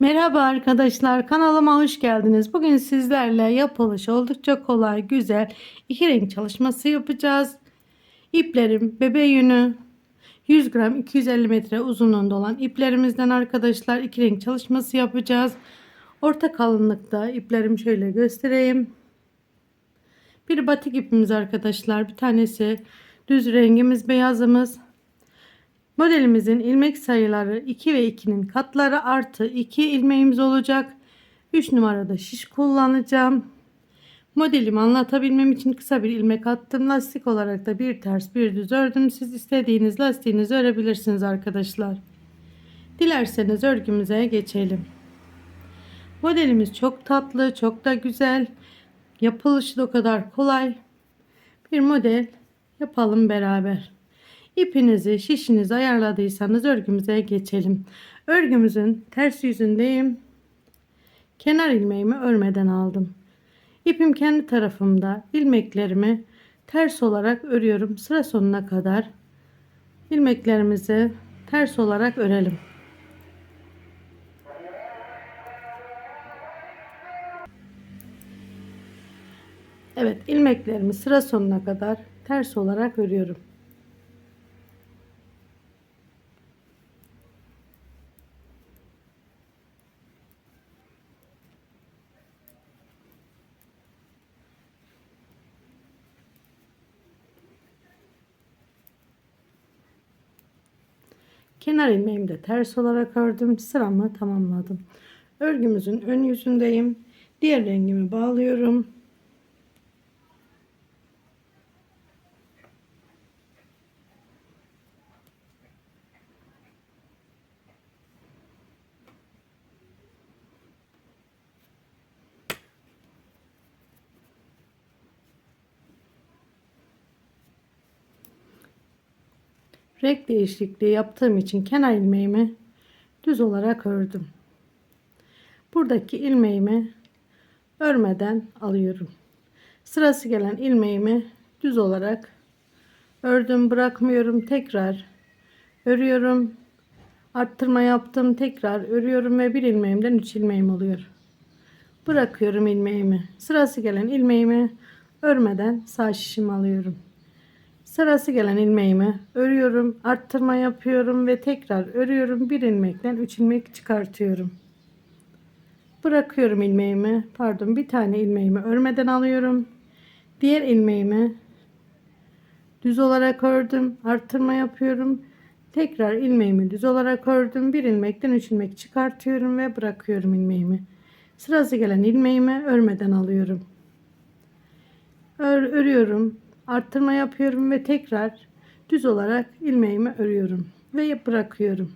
Merhaba arkadaşlar kanalıma hoş geldiniz. Bugün sizlerle yapılış oldukça kolay güzel iki renk çalışması yapacağız. İplerim bebe yünü 100 gram 250 metre uzunluğunda olan iplerimizden arkadaşlar iki renk çalışması yapacağız. Orta kalınlıkta iplerimi şöyle göstereyim. Bir batik ipimiz arkadaşlar bir tanesi düz rengimiz beyazımız Modelimizin ilmek sayıları 2 ve 2'nin katları artı 2 ilmeğimiz olacak. 3 numarada şiş kullanacağım. Modelimi anlatabilmem için kısa bir ilmek attım. Lastik olarak da bir ters bir düz ördüm. Siz istediğiniz lastiğinizi örebilirsiniz arkadaşlar. Dilerseniz örgümüze geçelim. Modelimiz çok tatlı, çok da güzel. Yapılışı da o kadar kolay. Bir model yapalım beraber. İpinizi, şişinizi ayarladıysanız örgümüze geçelim. Örgümüzün ters yüzündeyim. Kenar ilmeğimi örmeden aldım. İpim kendi tarafımda. ilmeklerimi ters olarak örüyorum. Sıra sonuna kadar ilmeklerimizi ters olarak örelim. Evet ilmeklerimi sıra sonuna kadar ters olarak örüyorum. Kenar ilmeğimi de ters olarak ördüm. Sıramı tamamladım. Örgümüzün ön yüzündeyim. Diğer rengimi bağlıyorum. Renk değişikliği yaptığım için kenar ilmeğimi düz olarak ördüm. Buradaki ilmeğimi örmeden alıyorum. Sırası gelen ilmeğimi düz olarak ördüm bırakmıyorum tekrar örüyorum arttırma yaptım tekrar örüyorum ve bir ilmeğimden üç ilmeğim oluyor bırakıyorum ilmeğimi sırası gelen ilmeğimi örmeden sağ şişimi alıyorum Sırası gelen ilmeğimi örüyorum, arttırma yapıyorum ve tekrar örüyorum. Bir ilmekten 3 ilmek çıkartıyorum. Bırakıyorum ilmeğimi. Pardon, bir tane ilmeğimi örmeden alıyorum. Diğer ilmeğimi düz olarak ördüm, arttırma yapıyorum. Tekrar ilmeğimi düz olarak ördüm. Bir ilmekten 3 ilmek çıkartıyorum ve bırakıyorum ilmeğimi. Sırası gelen ilmeğimi örmeden alıyorum. Ör, örüyorum arttırma yapıyorum ve tekrar düz olarak ilmeğimi örüyorum ve bırakıyorum.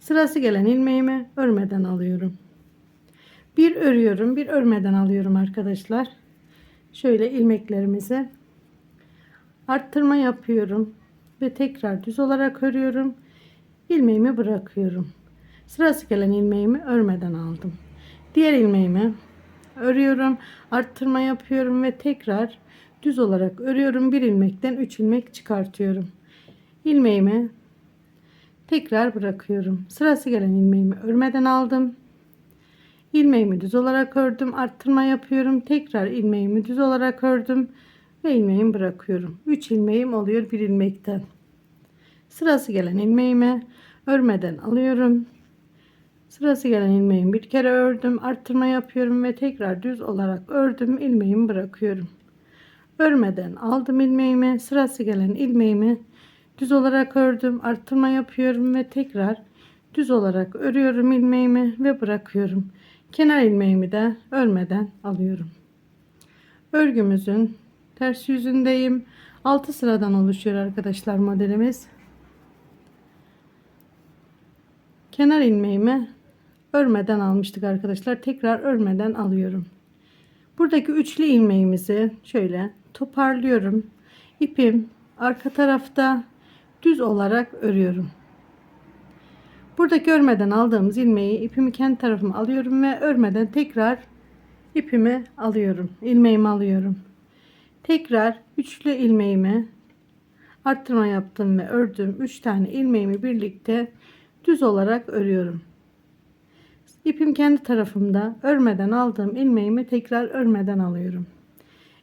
Sırası gelen ilmeğimi örmeden alıyorum. Bir örüyorum, bir örmeden alıyorum arkadaşlar. Şöyle ilmeklerimizi arttırma yapıyorum ve tekrar düz olarak örüyorum. ilmeğimi bırakıyorum. Sırası gelen ilmeğimi örmeden aldım. Diğer ilmeğimi örüyorum, arttırma yapıyorum ve tekrar düz olarak örüyorum. Bir ilmekten 3 ilmek çıkartıyorum. ilmeğimi tekrar bırakıyorum. Sırası gelen ilmeğimi örmeden aldım. ilmeğimi düz olarak ördüm. Arttırma yapıyorum. Tekrar ilmeğimi düz olarak ördüm ve ilmeğimi bırakıyorum. 3 ilmeğim oluyor bir ilmekten. Sırası gelen ilmeğimi örmeden alıyorum. Sırası gelen ilmeğimi bir kere ördüm. Arttırma yapıyorum ve tekrar düz olarak ördüm. ilmeğimi bırakıyorum örmeden aldım ilmeğimi sırası gelen ilmeğimi düz olarak ördüm arttırma yapıyorum ve tekrar düz olarak örüyorum ilmeğimi ve bırakıyorum. Kenar ilmeğimi de örmeden alıyorum. Örgümüzün ters yüzündeyim. 6 sıradan oluşuyor arkadaşlar modelimiz. Kenar ilmeğimi örmeden almıştık arkadaşlar. Tekrar örmeden alıyorum. Buradaki üçlü ilmeğimizi şöyle toparlıyorum. İpim arka tarafta düz olarak örüyorum. Buradaki örmeden aldığımız ilmeği ipimi kendi tarafıma alıyorum ve örmeden tekrar ipimi alıyorum. ilmeğimi alıyorum. Tekrar üçlü ilmeğimi arttırma yaptım ve ördüm. 3 tane ilmeğimi birlikte düz olarak örüyorum. İpim kendi tarafımda örmeden aldığım ilmeğimi tekrar örmeden alıyorum.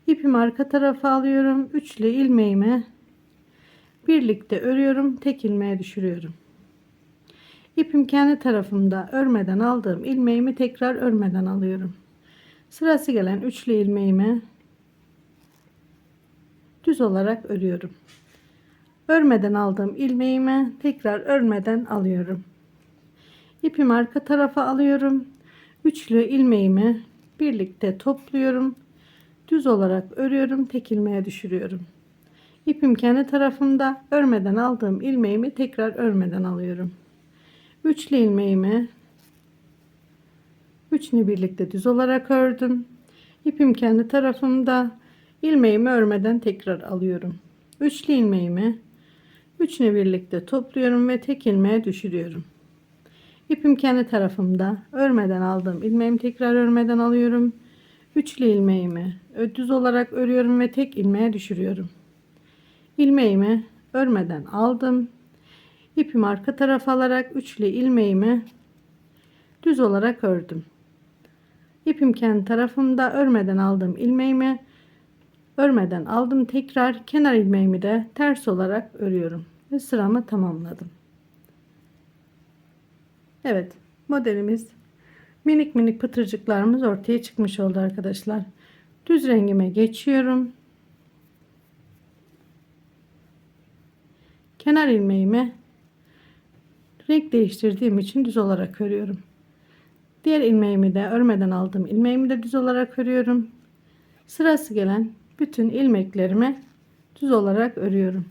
İpimi arka tarafa alıyorum. Üçlü ilmeğimi birlikte örüyorum. Tek ilmeğe düşürüyorum. İpim kendi tarafımda örmeden aldığım ilmeğimi tekrar örmeden alıyorum. Sırası gelen üçlü ilmeğimi düz olarak örüyorum. Örmeden aldığım ilmeğimi tekrar örmeden alıyorum. İpimi arka tarafa alıyorum. Üçlü ilmeğimi birlikte topluyorum. Düz olarak örüyorum. Tek ilmeğe düşürüyorum. İpim kendi tarafımda örmeden aldığım ilmeğimi tekrar örmeden alıyorum. Üçlü ilmeğimi üçünü birlikte düz olarak ördüm. İpim kendi tarafımda ilmeğimi örmeden tekrar alıyorum. Üçlü ilmeğimi üçünü birlikte topluyorum ve tek ilmeğe düşürüyorum. İpim kendi tarafımda örmeden aldığım ilmeğimi tekrar örmeden alıyorum. Üçlü ilmeğimi düz olarak örüyorum ve tek ilmeğe düşürüyorum. İlmeğimi örmeden aldım. İpimi arka tarafa alarak üçlü ilmeğimi düz olarak ördüm. İpim kendi tarafımda örmeden aldığım ilmeğimi örmeden aldım. Tekrar kenar ilmeğimi de ters olarak örüyorum ve sıramı tamamladım. Evet modelimiz minik minik pıtırcıklarımız ortaya çıkmış oldu arkadaşlar. Düz rengime geçiyorum. Kenar ilmeğimi renk değiştirdiğim için düz olarak örüyorum. Diğer ilmeğimi de örmeden aldığım ilmeğimi de düz olarak örüyorum. Sırası gelen bütün ilmeklerimi düz olarak örüyorum.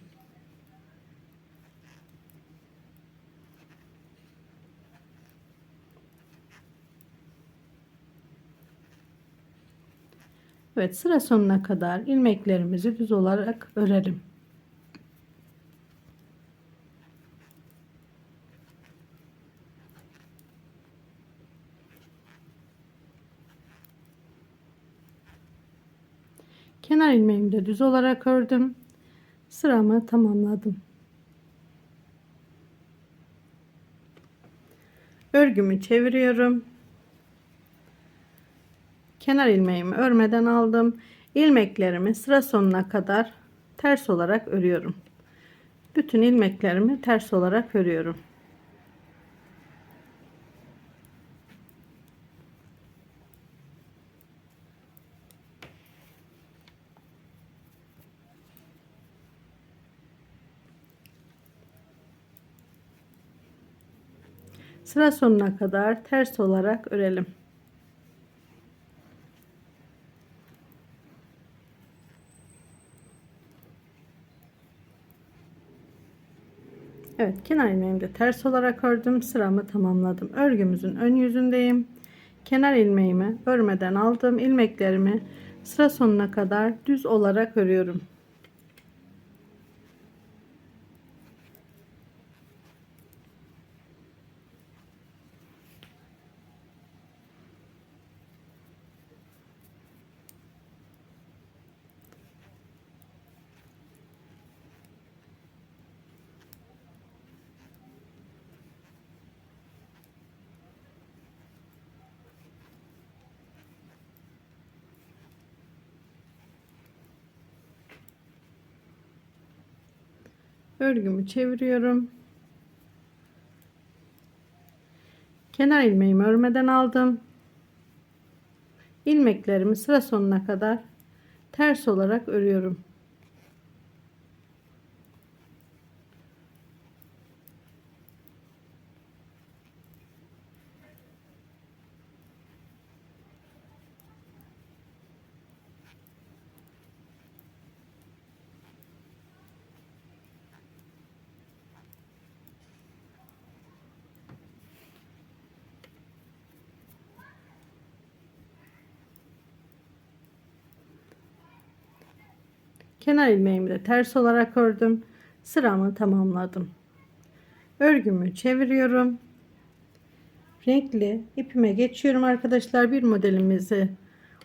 Evet sıra sonuna kadar ilmeklerimizi düz olarak örelim. Kenar ilmeğimi de düz olarak ördüm. Sıramı tamamladım. Örgümü çeviriyorum. Kenar ilmeğimi örmeden aldım. İlmeklerimi sıra sonuna kadar ters olarak örüyorum. Bütün ilmeklerimi ters olarak örüyorum. Sıra sonuna kadar ters olarak örelim. Evet kenar ilmeğimi de ters olarak ördüm. Sıramı tamamladım. Örgümüzün ön yüzündeyim. Kenar ilmeğimi örmeden aldım. ilmeklerimi sıra sonuna kadar düz olarak örüyorum. Örgümü çeviriyorum. Kenar ilmeğimi örmeden aldım. ilmeklerimi sıra sonuna kadar ters olarak örüyorum. Kenar ilmeğimi de ters olarak ördüm. Sıramı tamamladım. Örgümü çeviriyorum. Renkli ipime geçiyorum arkadaşlar. Bir modelimizi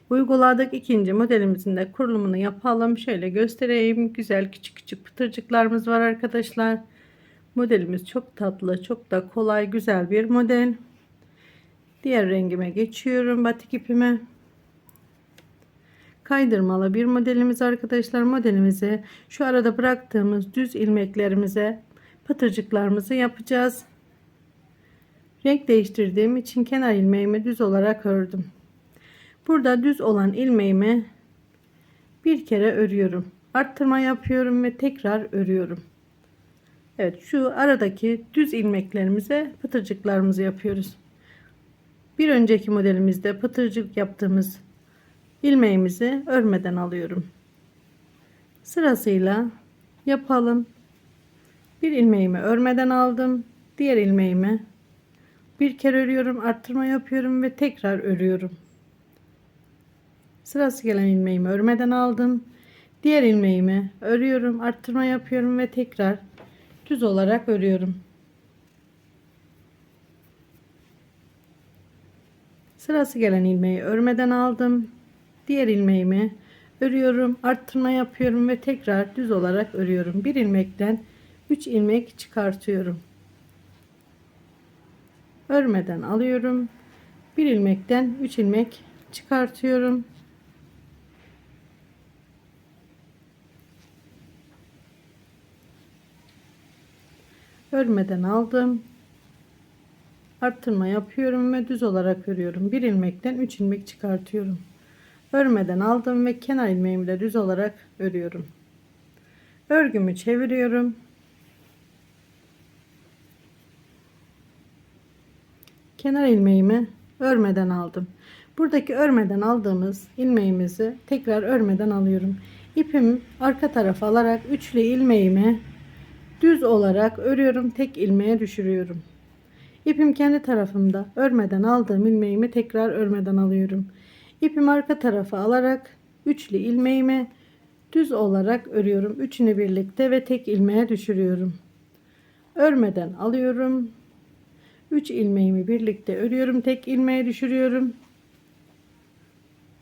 uyguladık. İkinci modelimizin de kurulumunu yapalım. Şöyle göstereyim. Güzel küçük küçük pıtırcıklarımız var arkadaşlar. Modelimiz çok tatlı, çok da kolay, güzel bir model. Diğer rengime geçiyorum. Batik ipime. Kaydırmalı bir modelimiz arkadaşlar. Modelimizi şu arada bıraktığımız düz ilmeklerimize pıtırcıklarımızı yapacağız. Renk değiştirdiğim için kenar ilmeğimi düz olarak ördüm. Burada düz olan ilmeğimi bir kere örüyorum. Arttırma yapıyorum ve tekrar örüyorum. Evet şu aradaki düz ilmeklerimize pıtırcıklarımızı yapıyoruz. Bir önceki modelimizde pıtırcık yaptığımız ilmeğimizi örmeden alıyorum. Sırasıyla yapalım. Bir ilmeğimi örmeden aldım. Diğer ilmeğimi bir kere örüyorum, arttırma yapıyorum ve tekrar örüyorum. Sırası gelen ilmeğimi örmeden aldım. Diğer ilmeğimi örüyorum, arttırma yapıyorum ve tekrar düz olarak örüyorum. Sırası gelen ilmeği örmeden aldım. Diğer ilmeğimi örüyorum, arttırma yapıyorum ve tekrar düz olarak örüyorum. Bir ilmekten 3 ilmek çıkartıyorum. Örmeden alıyorum. Bir ilmekten 3 ilmek çıkartıyorum. Örmeden aldım. Arttırma yapıyorum ve düz olarak örüyorum. Bir ilmekten 3 ilmek çıkartıyorum. Örmeden aldım ve kenar ilmeğimi de düz olarak örüyorum. Örgümü çeviriyorum. Kenar ilmeğimi örmeden aldım. Buradaki örmeden aldığımız ilmeğimizi tekrar örmeden alıyorum. İpimi arka tarafa alarak üçlü ilmeğimi düz olarak örüyorum. Tek ilmeğe düşürüyorum. İpim kendi tarafımda örmeden aldığım ilmeğimi tekrar örmeden alıyorum. İpimi arka tarafa alarak üçlü ilmeğimi düz olarak örüyorum. Üçünü birlikte ve tek ilmeğe düşürüyorum. Örmeden alıyorum. 3 ilmeğimi birlikte örüyorum. Tek ilmeğe düşürüyorum.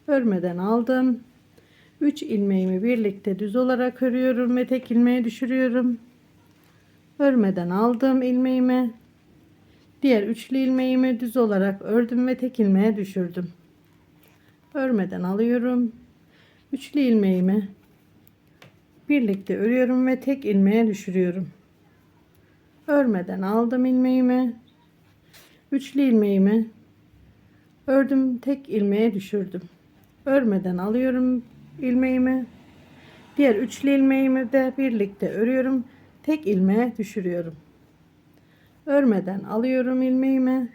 Örmeden aldım. 3 ilmeğimi birlikte düz olarak örüyorum ve tek ilmeğe düşürüyorum. Örmeden aldım ilmeğimi. Diğer üçlü ilmeğimi düz olarak ördüm ve tek ilmeğe düşürdüm. Örmeden alıyorum. Üçlü ilmeğimi birlikte örüyorum ve tek ilmeğe düşürüyorum. Örmeden aldım ilmeğimi. Üçlü ilmeğimi ördüm, tek ilmeğe düşürdüm. Örmeden alıyorum ilmeğimi. Diğer üçlü ilmeğimi de birlikte örüyorum. Tek ilmeğe düşürüyorum. Örmeden alıyorum ilmeğimi.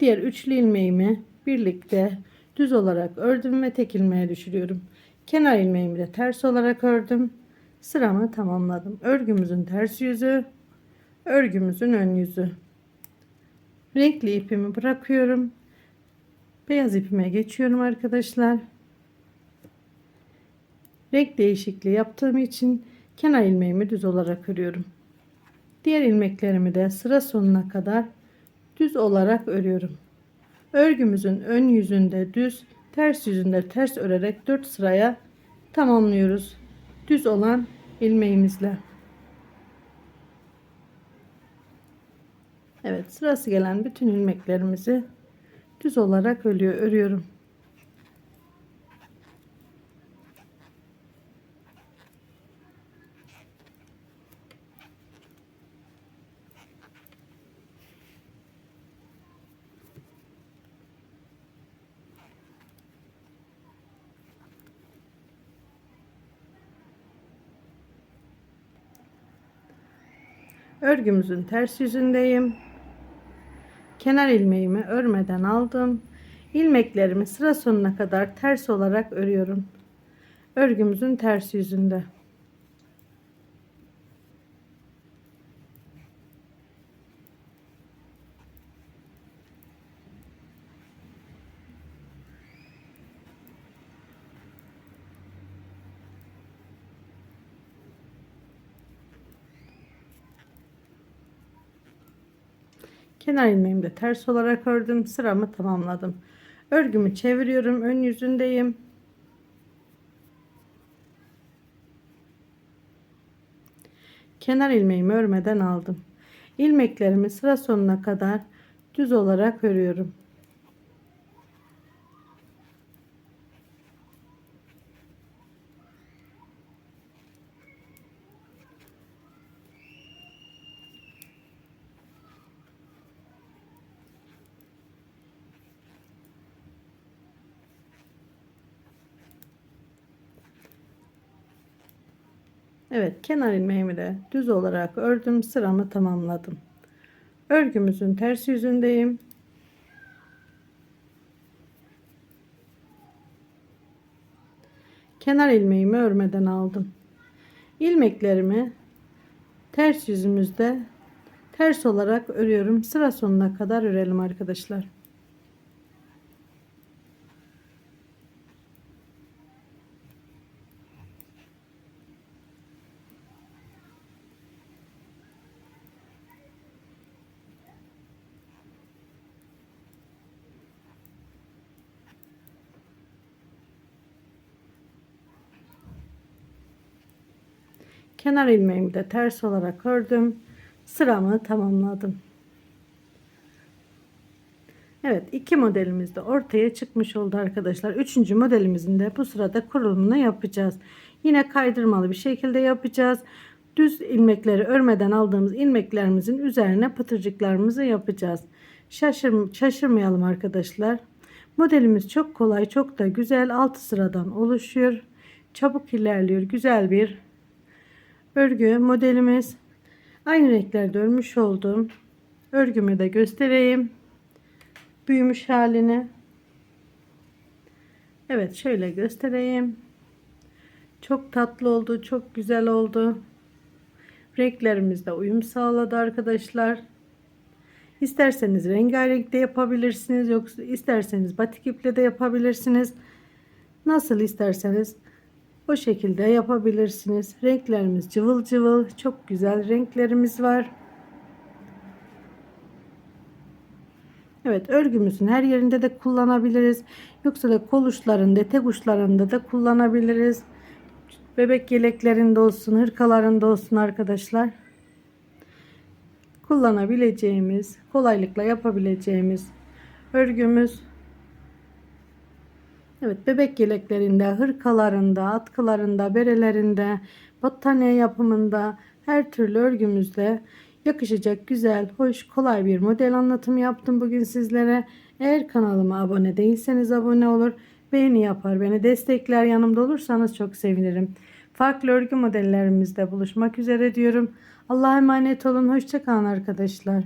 Diğer üçlü ilmeğimi birlikte düz olarak ördüm ve tek ilmeğe düşürüyorum. Kenar ilmeğimi de ters olarak ördüm. Sıramı tamamladım. Örgümüzün ters yüzü, örgümüzün ön yüzü. Renkli ipimi bırakıyorum. Beyaz ipime geçiyorum arkadaşlar. Renk değişikliği yaptığım için kenar ilmeğimi düz olarak örüyorum. Diğer ilmeklerimi de sıra sonuna kadar düz olarak örüyorum. Örgümüzün ön yüzünde düz, ters yüzünde ters örerek 4 sıraya tamamlıyoruz. Düz olan ilmeğimizle. Evet sırası gelen bütün ilmeklerimizi düz olarak örüyor, örüyorum. Örgümüzün ters yüzündeyim. Kenar ilmeğimi örmeden aldım. İlmeklerimi sıra sonuna kadar ters olarak örüyorum. Örgümüzün ters yüzünde. Kenar ilmeğimi de ters olarak ördüm. Sıramı tamamladım. Örgümü çeviriyorum. Ön yüzündeyim. Kenar ilmeğimi örmeden aldım. İlmeklerimi sıra sonuna kadar düz olarak örüyorum. Evet kenar ilmeğimi de düz olarak ördüm sıramı tamamladım. Örgümüzün ters yüzündeyim. Kenar ilmeğimi örmeden aldım. İlmeklerimi ters yüzümüzde ters olarak örüyorum. Sıra sonuna kadar örelim arkadaşlar. Kenar ilmeğimi de ters olarak ördüm. Sıramı tamamladım. Evet iki modelimiz de ortaya çıkmış oldu arkadaşlar. Üçüncü modelimizin de bu sırada kurulumunu yapacağız. Yine kaydırmalı bir şekilde yapacağız. Düz ilmekleri örmeden aldığımız ilmeklerimizin üzerine pıtırcıklarımızı yapacağız. Şaşır, şaşırmayalım arkadaşlar. Modelimiz çok kolay çok da güzel. 6 sıradan oluşuyor. Çabuk ilerliyor. Güzel bir örgü modelimiz. Aynı renklerde örmüş oldum. Örgümü de göstereyim. Büyümüş halini. Evet şöyle göstereyim. Çok tatlı oldu. Çok güzel oldu. Renklerimiz de uyum sağladı arkadaşlar. İsterseniz rengarenk de yapabilirsiniz. Yoksa isterseniz batik iple de yapabilirsiniz. Nasıl isterseniz o şekilde yapabilirsiniz. Renklerimiz cıvıl cıvıl. Çok güzel renklerimiz var. Evet örgümüzün her yerinde de kullanabiliriz. Yoksa da kol uçlarında, etek uçlarında da kullanabiliriz. Bebek yeleklerinde olsun, hırkalarında olsun arkadaşlar. Kullanabileceğimiz, kolaylıkla yapabileceğimiz örgümüz. Evet bebek yeleklerinde, hırkalarında, atkılarında, berelerinde, battaniye yapımında her türlü örgümüzde yakışacak güzel, hoş, kolay bir model anlatımı yaptım bugün sizlere. Eğer kanalıma abone değilseniz abone olur, beğeni yapar, beni destekler, yanımda olursanız çok sevinirim. Farklı örgü modellerimizde buluşmak üzere diyorum. Allah'a emanet olun, hoşçakalın arkadaşlar.